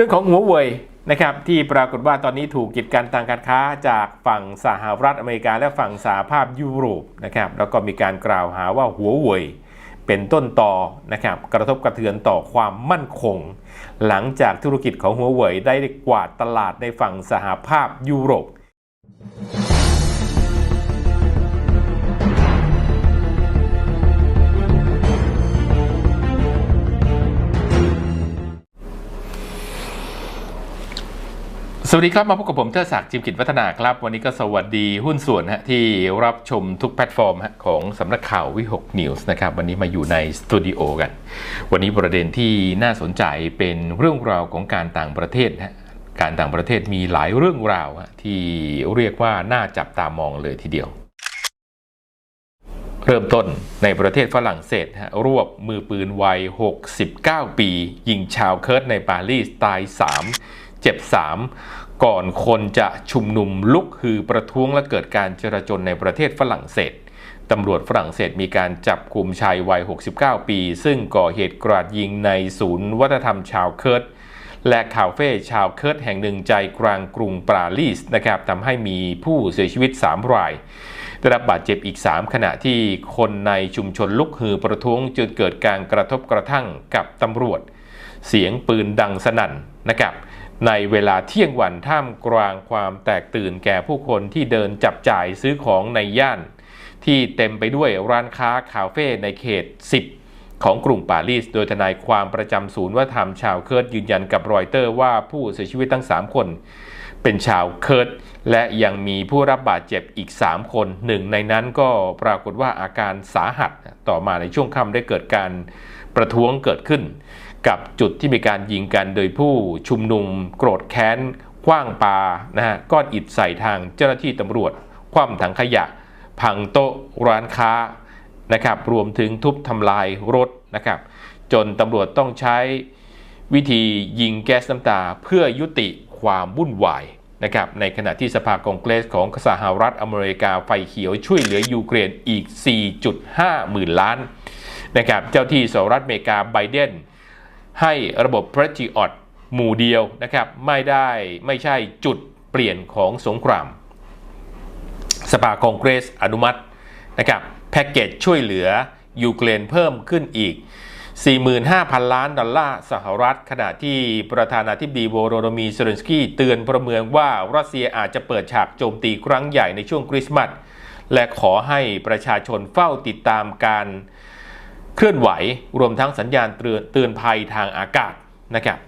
รื่องของหัวเว่ยนะครับที่ปรากฏว่าตอนนี้ถูกกีดกันทางการค้าจากฝั่งสหรัฐอเมริกาและฝั่งสหภาพยุโรปนะครับแล้วก็มีการกล่าวหาว่าหัวเว่ยเป็นต้นต่อนะครับกระทบกระเทือนต่อความมั่นคง หลังจากธุรกิจของหัวเว่ยได้กวาดตลาดในฝั่งสหภาพยุโรป สวัสดีครับ มาพบกับผมเทิดศักดิ์จิมกิจวัฒนาครับ วันนี้ก็สวัสดีหุ้นส่วนฮะที่รับชมทุกแพลตฟอร์มฮะของสำนักข่าววิหกนิวส์นะครับ วันนี้มาอยู่ในสตูดิโอกัน วันนี้ประเด็นที่น่าสนใจเป็นเรื่องราวของการต่างประเทศฮะการต่างประเทศมีหลายเรื่องราวฮะที่เรียกว่าน่าจับตามองเลยทีเดียว เริ่มต้นในประเทศฝรั่งเศสฮะรวบมือปืนวัย 69 ปี ยิงชาวเคิร์ดในปารีสตาย 3 เจ็บ3ก่อนคนจะชุมนุมลุกฮือประท้วงและเกิดการจราจนในประเทศฝรั่งเศสตำรวจฝรั่งเศสมีการจับกลุ่มชายวัย 69 ปี ซึ่งก่อเหตุกราดยิงในศูนย์วัฒนธรรมชาวเคิร์ดและคาเฟ่ชาวเคิร์ดแห่งหนึ่งใจกลางกรุงปารีสนะครับทำให้มีผู้เสียชีวิต 3 ราย ได้รับบาดเจ็บอีก 3 ขณะที่คนในชุมชนลุกฮือประท้วงจนเกิดการกระทบกระทั่งกับตำรวจ เสียงปืนดังสนั่นนะครับในเวลาเที่ยงวันท่ามกลางความแตกตื่นแก่ผู้คนที่เดินจับจ่ายซื้อของในย่าน ที่เต็มไปด้วยร้านค้าคาเฟ่ในเขต 10 ของกรุงปารีส โดยทนายความประจำศูนย์วัฒนธรรมชาวเคิร์ดยืนยันกับรอยเตอร์ว่าผู้เสียชีวิตทั้ง 3 คน เป็นชาวเคิร์ดและยังมีผู้รับบาดเจ็บอีก 3 คนหนึ่งในนั้นก็ปรากฏว่าอาการสาหัสต่อมาในช่วงค่ำได้เกิดการประท้วงเกิดขึ้น กับจุดที่มีการยิงกันโดยผู้ชุมนุมโกรธแค้นคว้างปานะฮะก้อนอิฐใส่ทางเจ้าหน้าที่ตำรวจ คว่ำถังขยะ พังโต๊ะร้านค้านะครับรวมถึงทุบทำลายรถนะครับจนตำรวจต้องใช้วิธียิงแก๊สน้ำตาเพื่อยุติความวุ่นวายนะครับในขณะที่สภากองเกรสของสหรัฐอเมริกาไฟเขียวช่วยเหลือยูเครนอีก 4.5 หมื่นล้านนะครับเจ้าที่สหรัฐอเมริกาไบเดน ให้ระบบ Patriot หมู่เดียวนะครับไม่ได้ไม่ใช่จุดเปลี่ยนของสงคราม สภาคองเกรสอนุมัตินะครับแพ็กเกจช่วยเหลือยูเครนเพิ่มขึ้นอีก 45,000 ล้านดอลลาร์สหรัฐ ขณะที่ประธานาธิบดีโวโรโดมีเซเลนสกี้เตือนพลเมืองว่ารัสเซียอาจจะเปิดฉากโจมตีครั้งใหญ่ในช่วงคริสต์มาสและขอให้ประชาชนเฝ้าติดตามการ เคลื่อนไหวรวมทั้งสัญญาณเตือนเตือนภัยทางอากาศนะครับ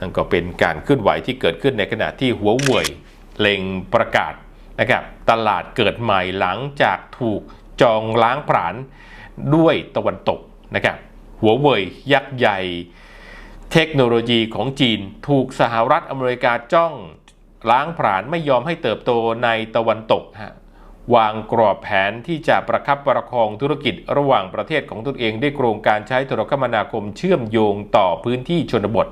นั่นก็เป็นการเคลื่อนไหวที่เกิดขึ้นในขณะที่หัวเว่ยเล็งประกาศนะครับตลาดเกิดใหม่หลังจากถูกจองล้างผลาญด้วยตะวันตกนะครับหัวเว่ยยักษ์ใหญ่เทคโนโลยีของจีนถูกสหรัฐอเมริกาจ้องล้างผลาญไม่ยอมให้เติบโตในตะวันตกฮะ วางกรอบแผนที่จะประคับประคองธุรกิจระหว่างประเทศของตนเองด้วยโครงการใช้โทรคมนาคมเชื่อมโยงต่อพื้นที่ชนบท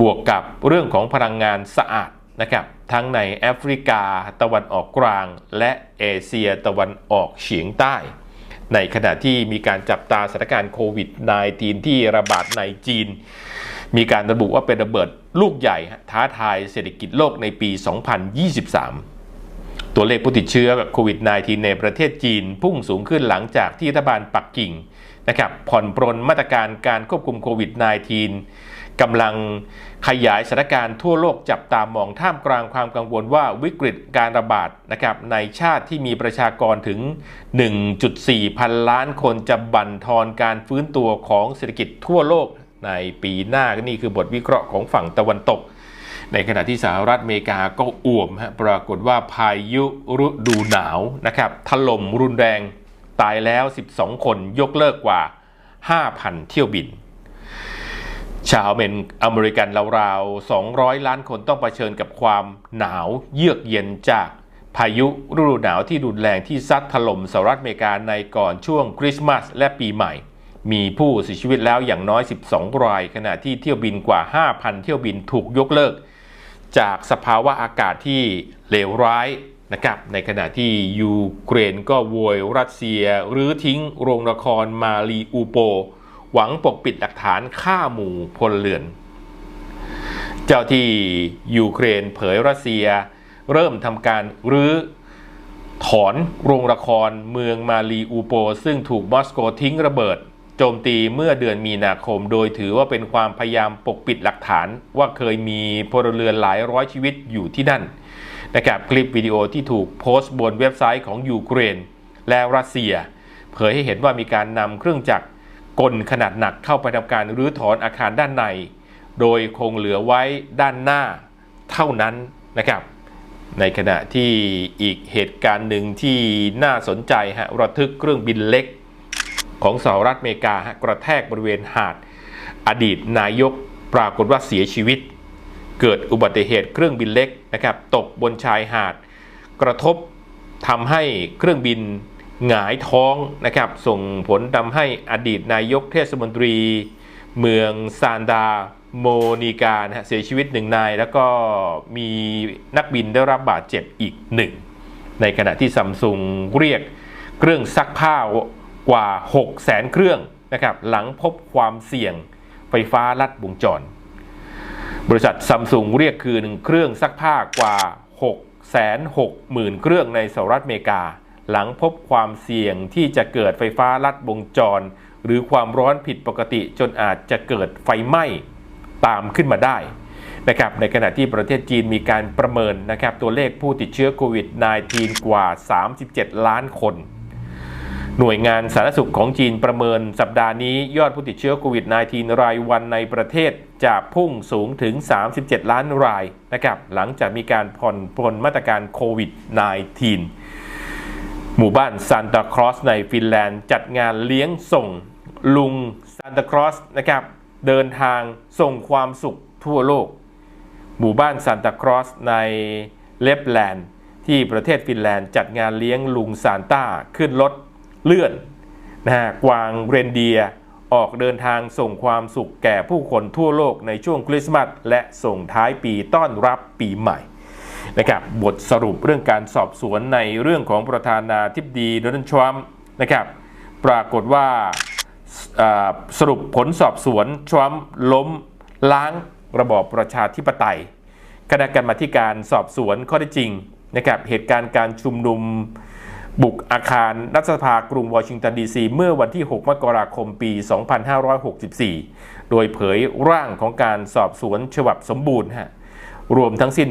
บวกกับเรื่องของพลังงานสะอาดนะครับทั้งในแอฟริกา ตะวันออกกลาง และเอเชียตะวันออกเฉียงใต้ ในขณะที่มีการจับตาสถานการณ์โควิด -19 ที่ระบาดในจีน มีการระบุว่าเป็นระเบิดลูกใหญ่ท้าทายเศรษฐกิจโลกในปี 2023 ตัวเลขผู้ติดเชื้อโควิด -19 ในประเทศจีนพุ่งสูงขึ้นหลังจากที่รัฐบาลปักกิ่งนะครับผ่อนปรนมาตรการการควบคุมโควิด -19 กำลังขยายสถานการณ์ทั่วโลกจับตามองท่ามกลางความกังวลว่าวิกฤตการระบาดนะครับในชาติที่มีประชากรถึง 1.4 พันล้านคนจะบั่นทอนการฟื้นตัวของเศรษฐกิจทั่วโลกในปีหน้านี่คือบทวิเคราะห์ของฝั่งตะวันตก ในขณะที่สหรัฐอเมริกาก็อ่วมฮะปรากฏว่าพายุฤดูหนาวนะครับถล่มรุนแรงตายแล้ว 12 คนยกเลิกกว่า 5,000 เที่ยวบิน ชาวเป็นอเมริกันราวๆ 200 ล้านคนต้องเผชิญกับความหนาวเยือกเย็นจากพายุฤดูหนาวที่รุนแรงที่ซัดถล่มสหรัฐอเมริกาในก่อนช่วงคริสต์มาสและปีใหม่ มีผู้เสียชีวิตแล้วอย่างน้อย 12 ราย ขณะที่เที่ยวบินกว่า 5,000 เที่ยวบินถูกยกเลิก จากสภาวะอากาศที่เลวร้ายนะครับในขณะที่ยูเครนก็โวยรัสเซียหรือทิ้งโรงละครมารีอูโป หวังปกปิดหลักฐานฆ่าหมู่พลเรือน เจ้าที่ยูเครนเผยรัสเซีย เริ่มทำการรื้อถอนโรงละครเมืองมาลีอูโป ซึ่งถูกมอสโกทิ้งระเบิด จมตีเมื่อเดือนมีนาคม โดยถือว่าเป็นความพยายามปกปิดหลักฐาน ว่าเคยมีพลเรือนหลายร้อยชีวิตอยู่ที่นั่นนะครับคลิปวิดีโอที่ถูกโพสต์บนเว็บไซต์ของยูเครน และรัสเซีย เผยให้เห็นว่ามีการนำเครื่องจักรกลขนาดหนักเข้าไปทำการรื้อถอนอาคารด้านใน โดยคงเหลือไว้ด้านหน้าเท่านั้นนะครับ ในขณะที่อีกเหตุการณ์หนึ่งที่น่าสนใจฮะระทึกเครื่องบินเล็ก ของสหรัฐอเมริกากระแทกบริเวณหาด อดีตนายกปรากฏว่าเสียชีวิต เกิดอุบัติเหตุเครื่องบินเล็กนะครับตกบนชายหาด กระทบทำให้เครื่องบินหงายท้องนะครับส่งผลทำให้อดีตนายกเทศมนตรี เมืองซานดาโมนิกานะฮะเสียชีวิตหนึ่งนาย แล้วก็มีนักบินได้รับบาดเจ็บอีกหนึ่งในขณะที่ซัมซุงเรียกเครื่องซักผ้า กว่า 6 0แสนเครื่องนะครับหลังพบความเสี่ยงไฟฟ้าลัดวงจร บริษัทซัมซุงเรียกคืนเครื่องซักผ้ากว่า 6 6 0 0 0 0 เครื่องในสหรัฐอเมริกา หลังพบความเสี่ยงที่จะเกิดไฟฟ้าลัดวงจร หรือความร้อนผิดปกติจนอาจจะเกิดไฟไหม้ตามขึ้นมาได้นะครับในขณะที่ประเทศจีนมีการประเมินนะครับตัวเลขผู้ติดเชื้อโควิด -19 กว่า 37 ล้านคน หน่วยงานสาธารณสุขของจีนประเมินสัปดาห์นี้ยอดผู้ติดเชื้อโควิด -19 รายวันในประเทศจะพุ่งสูงถึง 37 ล้านรายนะครับหลังจากมีการผ่อนปลนมาตรการโควิด -19 หมู่บ้านซานตาครอสในฟินแลนด์จัดงานเลี้ยงส่งลุงซานตาครอสนะครับเดินทางส่งความสุขทั่วโลก หมู่บ้านซานตาครอสในเลปแลนด์ที่ประเทศฟินแลนด์จัดงานเลี้ยงลุงซานต้าขึ้นรถ เลื่อนนะฮะกวางเรนเดียออกเดินทางส่งความสุขแก่ผู้คนทั่วโลกในช่วงคริสต์มาสและส่งท้ายปีต้อนรับปีใหม่นะครับบทสรุปเรื่องการสอบสวนในเรื่องของประธานาธิบดีโดนัลด์ทรัมป์นะครับปรากฏว่าอ่าสรุปผลสอบสวนทรัมป์ล้มล้างระบอบประชาธิปไตยคณะกรรมาการสอบสวนข้อเท็จจริงนะครับเหตุการณ์การชุมนุม บุกอาคารรัฐสภากรุงวอชิงตันดีซีเมื่อวันที่ 6 มกราคมปี 2564 โดยเผยร่างของการสอบสวนฉบับสมบูรณ์ฮะรวมทั้งสิ้น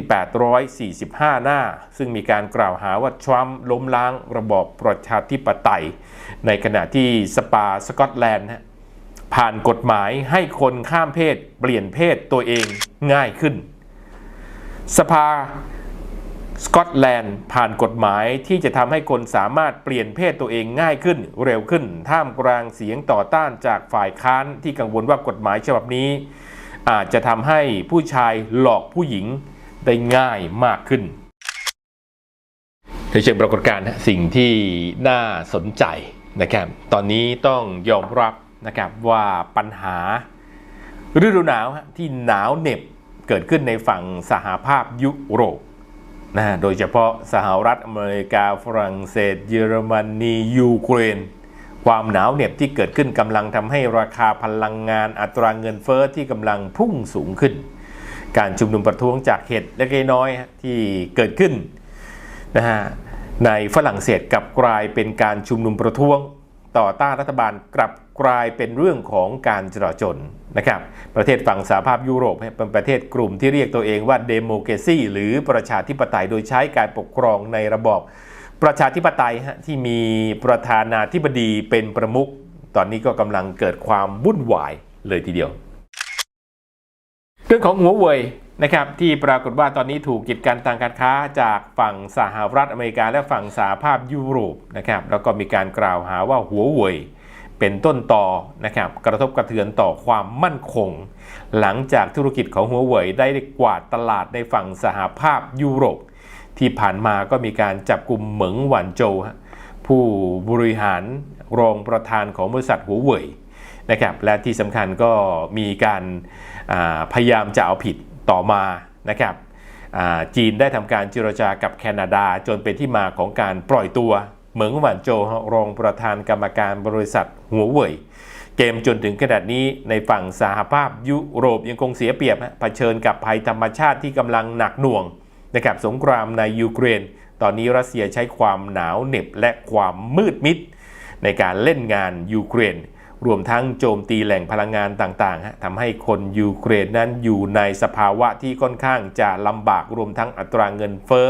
845 หน้า ซึ่งมีการกล่าวหาว่าทรัมป์ล้มล้างระบอบประชาธิปไตย ในขณะที่สปาสกอตแลนด์ผ่านกฎหมายให้คนข้ามเพศเปลี่ยนเพศตัวเองง่ายขึ้น สภา สกอตแลนด์ผ่านกฎหมายที่จะทำให้คนสามารถเปลี่ยนเพศตัวเองง่ายขึ้นเร็วขึ้น ท่ามกลางเสียงต่อต้านจากฝ่ายค้านที่กังวลว่ากฎหมายฉบับนี้ อาจจะทำให้ผู้ชายหลอกผู้หญิงได้ง่ายมากขึ้นในเชิงปรากฏการณ์สิ่งที่น่าสนใจนะครับ ตอนนี้ต้องยอมรับนะครับว่าปัญหาฤดูหนาวที่หนาวเหน็บเกิดขึ้นในฝั่งสหภาพยุโรป นะโดยเฉพาะสหรัฐอเมริกาฝรั่งเศส เยอรมนียูเครน ความหนาวเหน็บที่เกิดขึ้นกำลังทำให้ราคาพลังงานอัตราเงินเฟอ้อที่กำลังพุ่งสูงขึ้น การชุมนุมประท้วงจากเหตุเล็กน้อยที่เกิดขึ้นนะฮะในฝรั่งเศสกลับกลายเป็นการชุมนุมประท้วง ต่อต้านรัฐบาลกลับกลายเป็นเรื่องของการจราจนนะครับประเทศฝั่งสหภาพยุโรปเป็นประเทศกลุ่มที่เรียกตัวเองว่าเดโม c r a ซีหรือประชาธิปไตยโดยใช้การปกครองในระบอบประชาธิปไตยที่มีประธานาธิบดีเป็นประมุขตอนนี้ก็กำลังเกิดความวุ่นวายเลยทีเดียว เรื่องของหัวเว่ย นะครับที่ปรากฏว่าตอนนี้ถูกกีดกันทางการค้าจากฝั่งสหรัฐอเมริกาและฝั่งสหภาพยุโรปนะครับแล้วก็มีการกล่าวหาว่าหัวเว่ยเป็นต้นต่อนะครับกระทบกระเทือนต่อความมั่นคง หลังจากธุรกิจของหัวเว่ยได้กวาดตลาดในฝั่งสหภาพยุโรป ที่ผ่านมาก็มีการจับกลุ่มเหมิงหวันโจผู้บริหารรองประธานของบริษัทหัวเว่ยนะครับและที่สำคัญก็มีการาพยายามจะเอาผิด ต่อมานะครับจีนได้ทำการเจรจากับแคนาดาจนเป็นที่มาของการปล่อยตัว เหมิงหวานโจรองประธานกรรมการบริษัทหัวเว่ยเกมจนถึงขนาดนี้ในฝั่งสหภาพยุโรปยังคงเสียเปรียบเผชิญกับภัยธรรมชาติที่กำลังหนักหน่วงนะครับสงครามในยูเครน ตอนนี้รัสเซียใช้ความหนาวเหน็บและความมืดมิด ในการเล่นงานยูเครน รวมทั้งโจมตีแหล่งพลังงานต่างๆทำให้คนยูเครนนั้นอยู่ในสภาวะที่ค่อนข้างจะลำบากรวมทั้งอัตราเงินเฟ้อ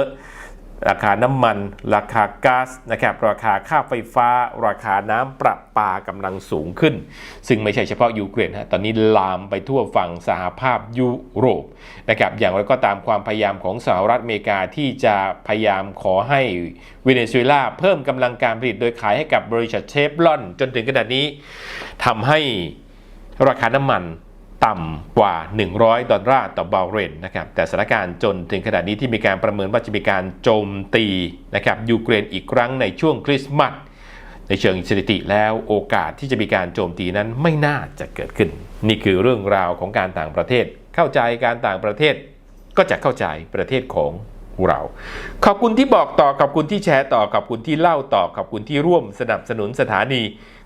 ราคาน้ำมัน ราคาก๊าซนะครับราคาค่าไฟฟ้า ราคาน้ำประปากำลังสูงขึ้น ซึ่งไม่ใช่เฉพาะยูเครนฮะตอนนี้ลามไปทั่วฝั่งสหภาพยุโรปนะครับอย่างไรก็ตามความพยายามของสหรัฐอเมริกาที่จะพยายามขอให้เวเนซุเอลาเพิ่มกำลังการผลิตโดยขายให้กับบริษัทเชฟรอน จนถึงขนาดนี้ทำให้ราคาน้ำมัน ต่ำกว่า 100 ดอลลาร์ต่อบาร์เรลนะครับแต่สถานการณ์จนถึงขนาดนี้ที่มีการประเมินว่าจะมีการโจมตีนะครับยูเครนอีกครั้งในช่วงคริสต์มาสในเชิงสถิติแล้วโอกาสที่จะมีการโจมตีนั้นไม่น่าจะเกิดขึ้น นี่คือเรื่องราวของการต่างประเทศ เข้าใจการต่างประเทศ ก็จะเข้าใจประเทศของเรา ขอบคุณที่บอกต่อขอบคุณที่แชร์ต่อขอบคุณที่เล่าต่อขอบคุณที่ร่วมสนับสนุนสถานี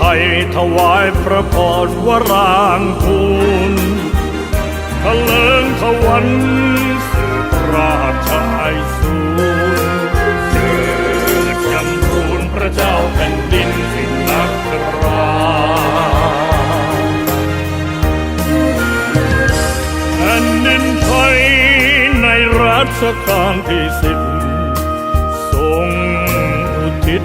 ไทยถวายพระพรวรางคูณทะเลิงทวันสืบราชไอสูรเจิดจำทูลพระเจ้าแผ่นดินสินนักราแผ่นดินไทยในรัชกาลที่สิบทรงอุทิศ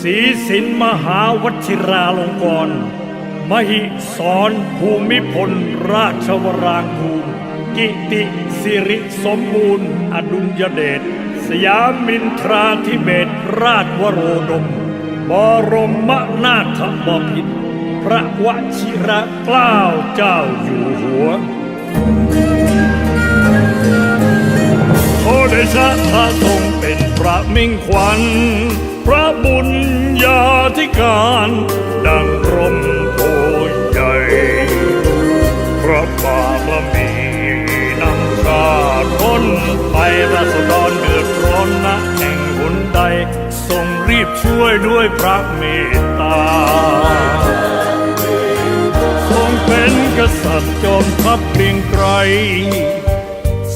ศีสินมหาวชิราลงกรณ์มหิสรภูมิพล ราชวรางคูลกิติสิริสมบูรณ์ อดุลยเดชสยามินทราธิเบศราชวโรดม บรมนาถบพิตรพระวชิระเกล้าเจ้าอยู่หัวโอเดชะพระทรง พระมิ่งขวัญ พระบุญญาธิการ ดังร่มโพใหญ่ พระบารมีนำชาติพ้นไปราษฎรเดือดร้อนนะแห่งหนใด ทรงรีบช่วยด้วยพระเมตตา ทรงเป็นกษัตริย์จอมทัพเกรียงไกร